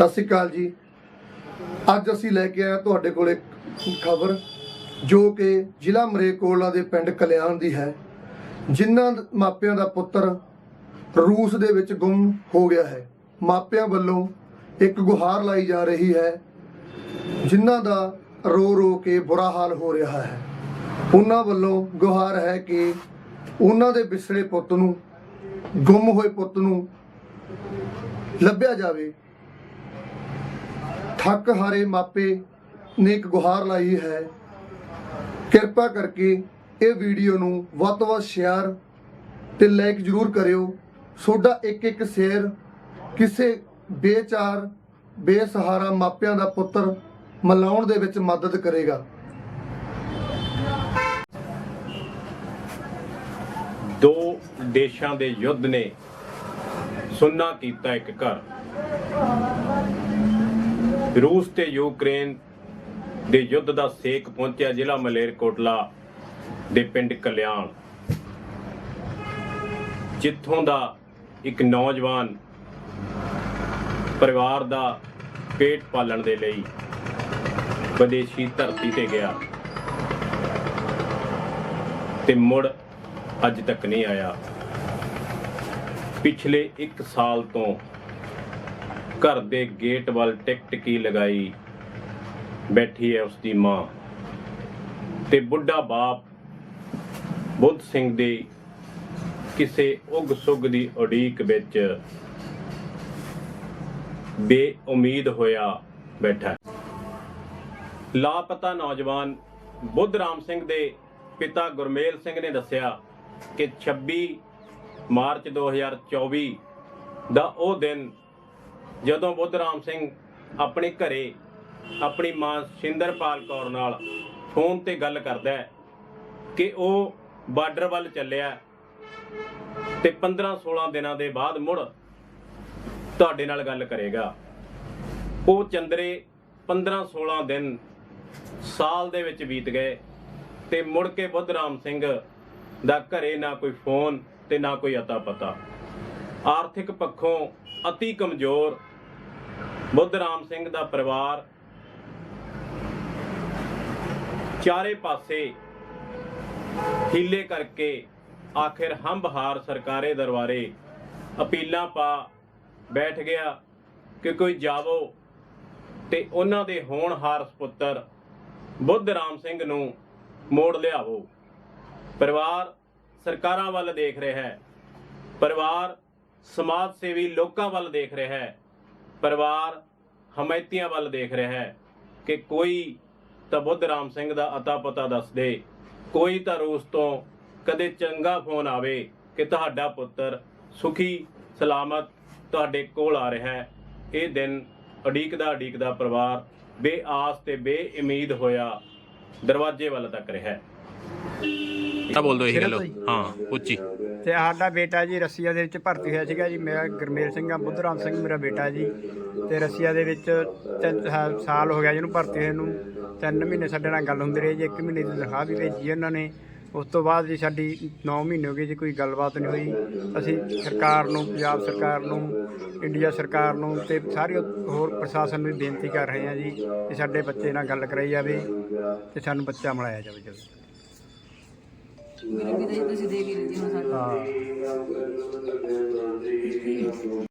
ਸਤਿ ਸ਼੍ਰੀ ਅਕਾਲ ਜੀ। ਅੱਜ ਅਸੀਂ ਲੈ ਕੇ ਆਏ ਤੁਹਾਡੇ ਕੋਲ ਇੱਕ ਖਬਰ, ਜੋ ਕਿ ਜ਼ਿਲ੍ਹਾ ਮਰੇਕੋਲਾ ਦੇ ਪਿੰਡ ਕਲਿਆਣ ਦੀ ਹੈ, ਜਿਨ੍ਹਾਂ ਮਾਪਿਆਂ ਦਾ ਪੁੱਤਰ ਰੂਸ ਦੇ ਵਿੱਚ ਗੁੰਮ ਹੋ ਗਿਆ ਹੈ। ਮਾਪਿਆਂ ਵੱਲੋਂ ਇੱਕ ਗੁਹਾਰ ਲਾਈ ਜਾ ਰਹੀ ਹੈ, ਜਿਨ੍ਹਾਂ ਦਾ ਰੋ ਰੋ ਕੇ ਬੁਰਾ ਹਾਲ ਹੋ ਰਿਹਾ ਹੈ। ਉਹਨਾਂ ਵੱਲੋਂ ਗੁਹਾਰ ਹੈ ਕਿ ਉਹਨਾਂ ਦੇ ਵਿਛੜੇ ਪੁੱਤ ਨੂੰ, ਗੁੰਮ ਹੋਏ ਪੁੱਤ ਨੂੰ ਲੱਭਿਆ ਜਾਵੇ। ਥੱਕ ਹਾਰੇ ਮਾਪੇ ਨੇ ਇੱਕ ਗੁਹਾਰ ਲਾਈ ਹੈ। ਕਿਰਪਾ ਕਰਕੇ ਇਹ ਵੀਡੀਓ ਨੂੰ ਵੱਧ ਤੋਂ ਵੱਧ ਸ਼ੇਅਰ ਤੇ ਲਾਈਕ ਜਰੂਰ ਕਰਿਓ। ਤੁਹਾਡਾ ਇੱਕ ਇੱਕ ਸ਼ੇਅਰ ਕਿਸੇ ਬੇਚਾਰ, ਬੇਸਹਾਰਾ ਮਾਪਿਆਂ ਦਾ ਪੁੱਤਰ ਮਲਾਉਣ ਦੇ ਵਿੱਚ ਮਦਦ ਕਰੇਗਾ। ਦੋ ਦੇਸ਼ਾਂ ਦੇ ਯੁੱਧ ਨੇ ਸੁੰਨਾ ਕੀਤਾ ਇੱਕ ਘਰ। ਰੂਸ ਤੇ ਯੂਕਰੇਨ ਦੇ ਯੁੱਧ ਦਾ ਸੇਕ ਪਹੁੰਚਿਆ ਜ਼ਿਲ੍ਹਾ ਮਲੇਰਕੋਟਲਾ ਦੇ ਪਿੰਡ ਕਲਿਆਣ। ਜਿੱਥੋਂ ਦਾ ਇੱਕ ਨੌਜਵਾਨ ਪਰਿਵਾਰ ਦਾ ਪੇਟ ਪਾਲਣ ਦੇ ਲਈ ਵਿਦੇਸ਼ੀ ਧਰਤੀ ਤੇ ਗਿਆ ਤੇ ਮੁੜ ਅੱਜ ਤੱਕ ਨਹੀਂ ਆਇਆ। ਪਿਛਲੇ 1 ਸਾਲ ਤੋਂ ਘਰ ਦੇ ਗੇਟ ਵੱਲ ਟਿਕ ਟਿਕੀ ਲਗਾਈ? ਬੈਠੀ ਹੈ ਉਸ ਦੀ ਮਾਂ। ਤੇ ਬੁੱਢਾ ਬਾਪ ਬੁੱਧ ਸਿੰਘ ਦੀ ਕਿਸੇ ਉਗ ਸੁਗ ਦੀ ਉਡੀਕ ਵਿੱਚ ਬੇਉਮੀਦ ਹੋਇਆ ਬੈਠਾ। ਲਾਪਤਾ ਨੌਜਵਾਨ ਬੁੱਧ ਰਾਮ ਸਿੰਘ ਦੇ ਪਿਤਾ ਗੁਰਮੇਲ ਸਿੰਘ ਨੇ ਦੱਸਿਆ ਕਿ 26 ਮਾਰਚ 2024 ਦਾ ਉਹ ਦਿਨ ਜਦੋਂ ਬੁੱਧ ਰਾਮ ਸਿੰਘ ਆਪਣੇ ਘਰੇ ਆਪਣੀ ਮਾਂ ਸਿੰਦਰਪਾਲ ਕੌਰ ਨਾਲ ਫੋਨ ਤੇ ਗੱਲ ਕਰਦਾ ਹੈ ਕਿ ਉਹ ਬਾਰਡਰ ਵੱਲ ਚੱਲਿਆ ਤੇ 15 16 ਦਿਨਾਂ ਦੇ ਬਾਅਦ ਮੁੜ ਤੁਹਾਡੇ ਨਾਲ ਗੱਲ ਕਰੇਗਾ। ਉਹ ਚੰਦਰੇ 15 16 ਦਿਨ ਸਾਲ ਦੇ ਵਿੱਚ ਬੀਤ ਗਏ ਤੇ ਮੁੜ ਕੇ ਬੁੱਧ ਰਾਮ ਸਿੰਘ ਦਾ ਘਰੇ ਨਾ ਕੋਈ ਫੋਨ ਤੇ ਨਾ ਕੋਈ ਅਤਾ ਪਤਾ ਆਰਥਿਕ ਪੱਖੋਂ ਅਤੀ ਕਮਜ਼ੋਰ ਬੁੱਧ ਰਾਮ ਸਿੰਘ ਦਾ ਪਰਿਵਾਰ ਚਾਰੇ ਪਾਸੇ ਹੀਲੇ ਕਰਕੇ ਆਖਿਰ ਹੰਬਹਾਰ ਸਰਕਾਰੇ ਦਰਬਾਰੇ ਅਪੀਲਾਂ ਪਾ ਬੈਠ ਗਿਆ ਕਿ ਕੋਈ ਜਾਵੋ ਤੇ ਉਹਨਾਂ ਦੇ ਹੋਣਹਾਰ ਸੁਪੁੱਤਰ ਬੁੱਧ ਰਾਮ ਸਿੰਘ ਨੂੰ ਮੋੜ ਲਿਆਵੋ। ਪਰਿਵਾਰ ਸਰਕਾਰਾਂ ਵੱਲ ਦੇਖ ਰਿਹਾ ਹੈ। ਪਰਿਵਾਰ ਸਮਾਜ ਸੇਵੀ ਲੋਕਾਂ ਵੱਲ ਦੇਖ ਰਿਹਾ ਹੈ। ਪਰਿਵਾਰ ਹਮਾਇਤੀਆਂ ਵੱਲ ਦੇਖ ਰਿਹਾ ਹੈ ਕਿ ਕੋਈ ਤਾਂ ਬੁੱਧ ਰਾਮ ਸਿੰਘ ਦਾ ਅਤਾ ਪਤਾ ਦੱਸ ਦੇ ਕੋਈ ਤਾਂ ਰੂਸ ਤੋਂ ਕਦੇ ਚੰਗਾ ਫੋਨ ਆਵੇ ਕਿ ਤੁਹਾਡਾ ਪੁੱਤਰ ਸੁਖੀ ਸਲਾਮਤ ਤੁਹਾਡੇ ਕੋਲ ਆ ਰਿਹਾ ਹੈ। ਇਹ ਦਿਨ ਉਡੀਕਦਾ ਉਡੀਕਦਾ ਪਰਿਵਾਰ ਬੇਆਸ ਤੇ ਬੇਉਮੀਦ ਹੋਇਆ ਦਰਵਾਜ਼ੇ ਵੱਲ ਤੱਕ ਰਿਹਾ ਹੈ। ਤਾਂ ਬੋਲ ਦੋ ਇਹ ਗੱਲ। ਹਾਂ ਉੱਚੀ। ਤੇ ਸਾਡਾ ਬੇਟਾ ਜੀ ਰਸੀਆ ਦੇ ਵਿੱਚ ਭਰਤੀ ਹੋਇਆ ਸੀਗਾ ਜੀ। ਮੇਰਾ ਗੁਰਮੇਲ ਸਿੰਘ ਆ, ਬੁੱਧਰਾਮ ਸਿੰਘ ਮੇਰਾ ਬੇਟਾ ਜੀ। ਤੇ ਰਸੀਆ ਦੇ ਵਿੱਚ ਤਿੰਨ ਸਾ- ਸਾਲ ਹੋ ਗਿਆ ਜਿਹਨੂੰ ਭਰਤੀ ਹੋਏ ਨੂੰ। ਤਿੰਨ ਮਹੀਨੇ ਸਾਡੇ ਨਾਲ ਗੱਲ ਹੁੰਦੀ ਰਹੀ ਜੀ, ਇੱਕ ਮਹੀਨੇ ਦੀ ਤਨਖਾਹ ਵੀ ਭੇਜੀ ਉਹਨਾਂ ਨੇ। ਉਸ ਤੋਂ ਬਾਅਦ ਜੀ ਸਾਡੀ 9 ਮਹੀਨੇ ਹੋ ਗਏ ਜੀ, ਕੋਈ ਗੱਲਬਾਤ ਨਹੀਂ ਹੋਈ। ਅਸੀਂ ਸਰਕਾਰ ਨੂੰ, ਪੰਜਾਬ ਸਰਕਾਰ ਨੂੰ, ਇੰਡੀਆ ਸਰਕਾਰ ਨੂੰ ਤੇ ਸਾਰੇ ਹੋਰ ਪ੍ਰਸ਼ਾਸਨ ਨੂੰ ਬੇਨਤੀ ਕਰ ਰਹੇ ਹਾਂ ਜੀ ਕਿ ਸਾਡੇ ਬੱਚੇ ਨਾਲ ਗੱਲ ਕਰਾਈ ਜਾਵੇ ਤੇ ਸਾਨੂੰ ਬੱਚਾ ਮਿਲਾਇਆ ਜਾਵੇ ਜਲਦੀ। ਮੇਰੀ ਵੀ ਜੀ ਤੁਸੀਂ ਦੇਖ ਹੀ ਲਈ ਹੁਣ ਸਾਨੂੰ। ਹਾਂ।